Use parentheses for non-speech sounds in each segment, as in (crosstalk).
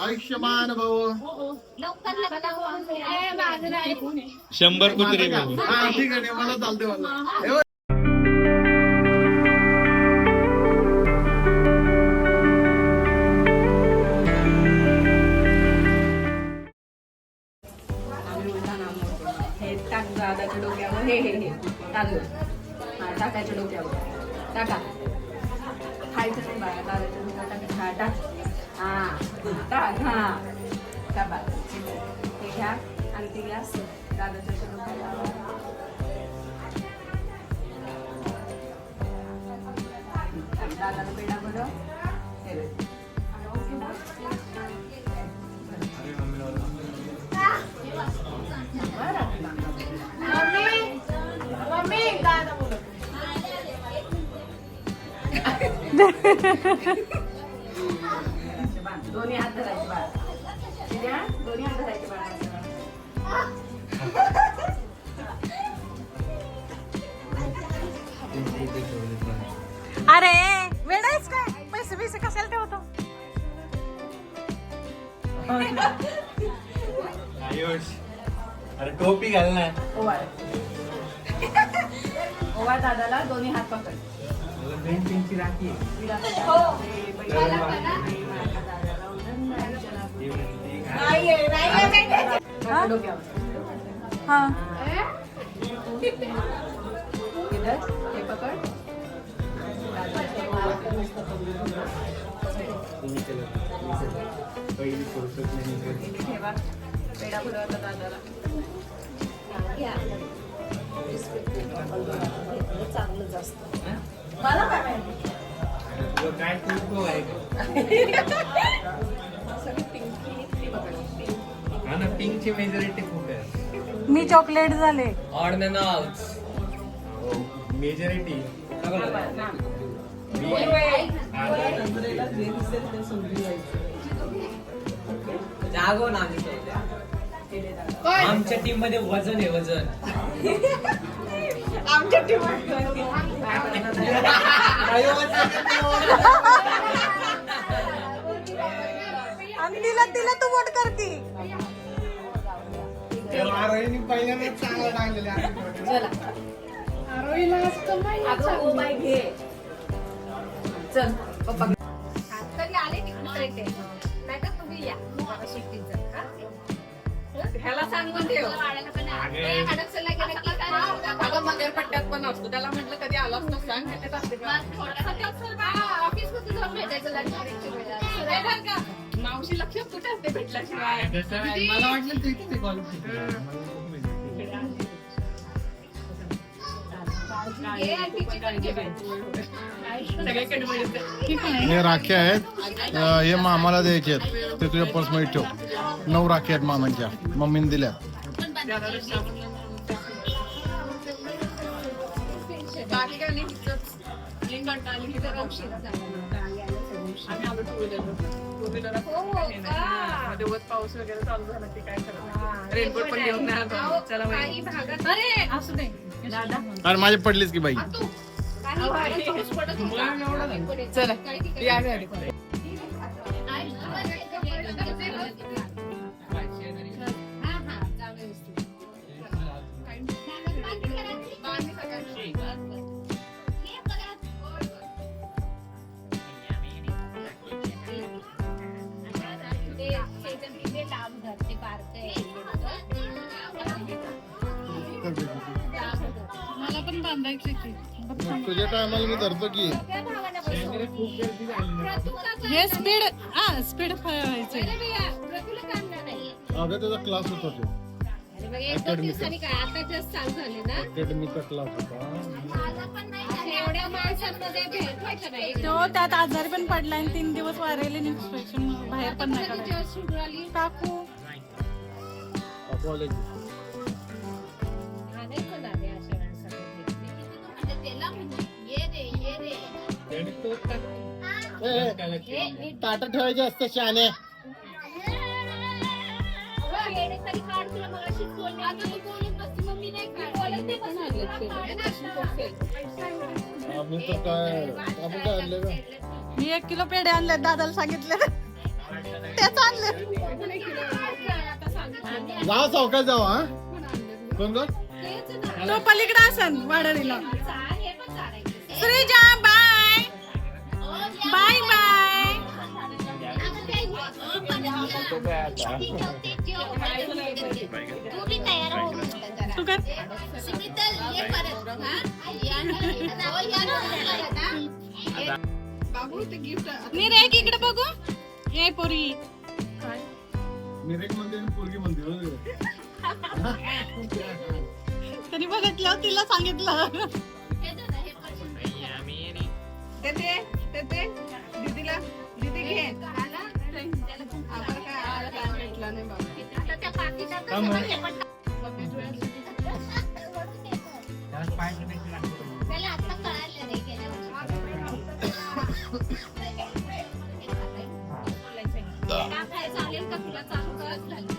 आयुष्यमान भाऊ. शंभर कुत्रे हा ठीक आहे मला चालते मला ते घ्या दादाच्या दादाला पेढा बरं हे. दोन्ही हात धरायचे बाळ. अरे वेळायच काय पैसे पैसे कशाला ठेवतो आयुष अरे टोपी घाल ना ओवाळ दादाला दोन्ही हात पकड पेंटिंगची राखी हो डोक्यावर हा. हे फुलवता दादाला मला काय माहिती? काय (laughs) पिंकची मेजॉरिटी खूप आहे. मी चॉकलेट झाले. आउट्स मेजॉरिटी हा. जागो ना आम्ही. आमच्या टीममध्ये वजन आहे वजन. आमच्या टीम आणि तिला तिला तू वोट करती पहिल्यांदाच चांगलं टाकलेलं आहे. अगं ओ बाय घे चल पप्पा तरी आले तिकडे ते नाही तर तुम्ही या मला सुट्टीत जा? ह्याला सांगून ठेव वाढायला पण आहे. ए, हडपसरला गेलं की काय? अगं मगर पट्ट्यात पण असतो त्याला म्हटलं कधी आला असतो सांग त्याच्यात असते का? मग थोडासा जाऊन भेटायचं lunch. हे लक्ष कुठे असते भेटल्याशिवाय मला वाटलं ते किती कॉल. हे. राख्या आहेत. हे मामाला द्यायचे आहेत. ते तुझ्या पर्समध्ये ठेव. नऊ राख्या आहेत मामांच्या. मम्मीने दिल्या. बाकी आम्ही आलो टू व्हीलर टू व्हीलर दिवस पाऊस वगैरे चालू झाला की काय करणार? रेनकोट पण घेऊन नाही आलो. चला बाई. अरे असू दे. दादा. अरे माझी पडलीच की बाई. चला या घरी तुझ्या टायमाला मी धरतो की. हे स्पीड हा स्पीड. अगं त्याचा क्लास होता तो. अकॅडमीचा क्लास होता. त्यात आजारी पण पडला आणि तीन दिवस वारेले इन्स्पेक्शन बाहेर पण नाही टाकू कॉलेज काय? आपण काय आणले का मी एक किलो पेढे आणले दादाला सांगितले. तेच आणले. जा चौकात जावा हा? कोण कोण तो पलीकडे असन वाडरीला श्रीजा बाय बाय बाय तू कर मी रे इकडे बघू. हे पोरी. हो. तरी बघितलं तिला सांगितलं. देते देते दीदीला दीदी घे. आम्हाला काय आम्हाला काय भेटलं नाही बाबा. चालेल का तुला? चालू करायचं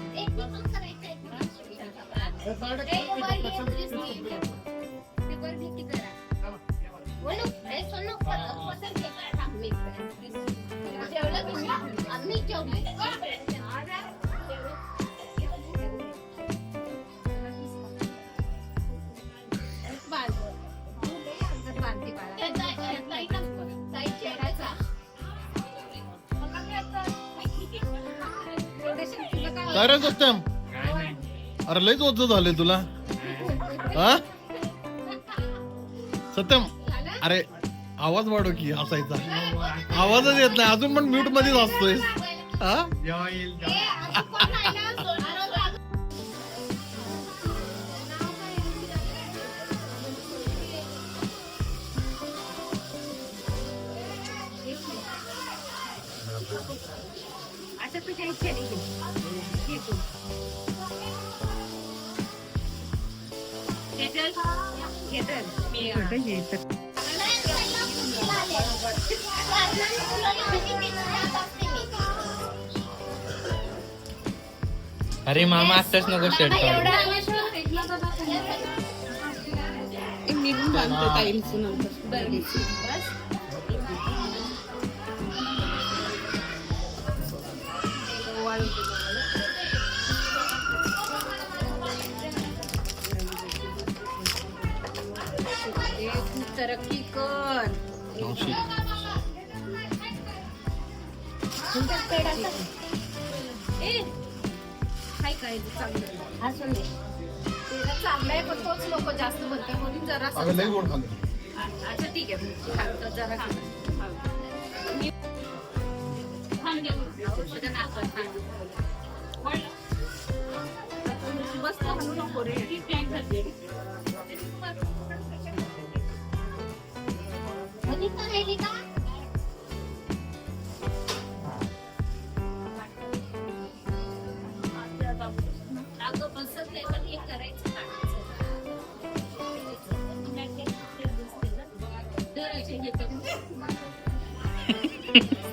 काय रे सत्यम अरे लयच ओझ झाले तुला. हा? सत्यम अरे आवाज वाढव की हसायचा आवाजच येत नाही अजून पण म्यूट मध्येच असतोय. हा? अरे मामा आत्ताच नको शर्ट मी पण बांधते ताईंचं नंतर तरक्की कर. काय काय चांगलं चांगलाय पण तोच लोक जास्त म्हणतात म्हणून जरा अगं लय गोड खाल्लं. अच्छा ठीक आहे खातो जरा बस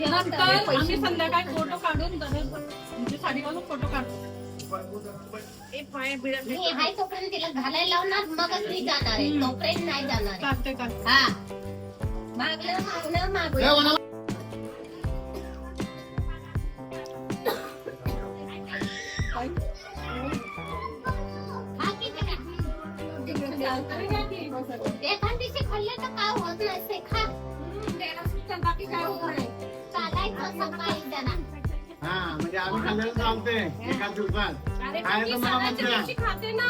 आम्ही संध्याकाळी फोटो काढून तसंच म्हणजे साडी घालून फोटो काढतो मी हाय तोपर्यंत तिला घालायला लावणार मगच मी जाणार आहे. तोपर्यंत नाही जाणार आहे. काढते काढते हा. मागलं मागलं काय मागलं? हा किती? एखाद दिवशी खाल्लं तर काय होत नसते खा. बाकी काय होत नाही. चालायचं सकाळी जरा. हा म्हणजे आम्ही खाल्लेलं चालते एका दिवसात. अरे काय पण मी तर मला सणाच्या म्हणते. दिवशी खाते ना.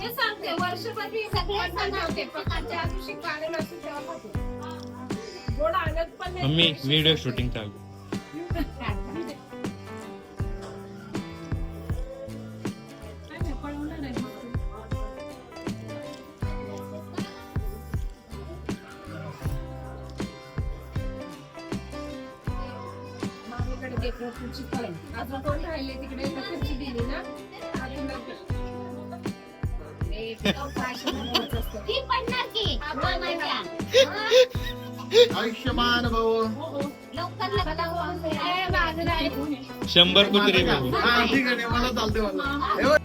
ते सांगते वर्षभर मी सगळे सण होते पण आजच्या दिवशी कारण असते तेव्हा खाते. कोण आणत पण नाही. मम्मी व्हिडिओ शूटिंग चालू. काय मामीकडे ते खुर्ची पण. अजून कोण राहिले तिकडे? खुर्ची दिली ना? एक- मामाच्या. आयुष्यमान भाऊ. लवकर लवकर ए, बाजूला आहे. शंभर कुत्रे हा, ठीक आहे मला चालते हे.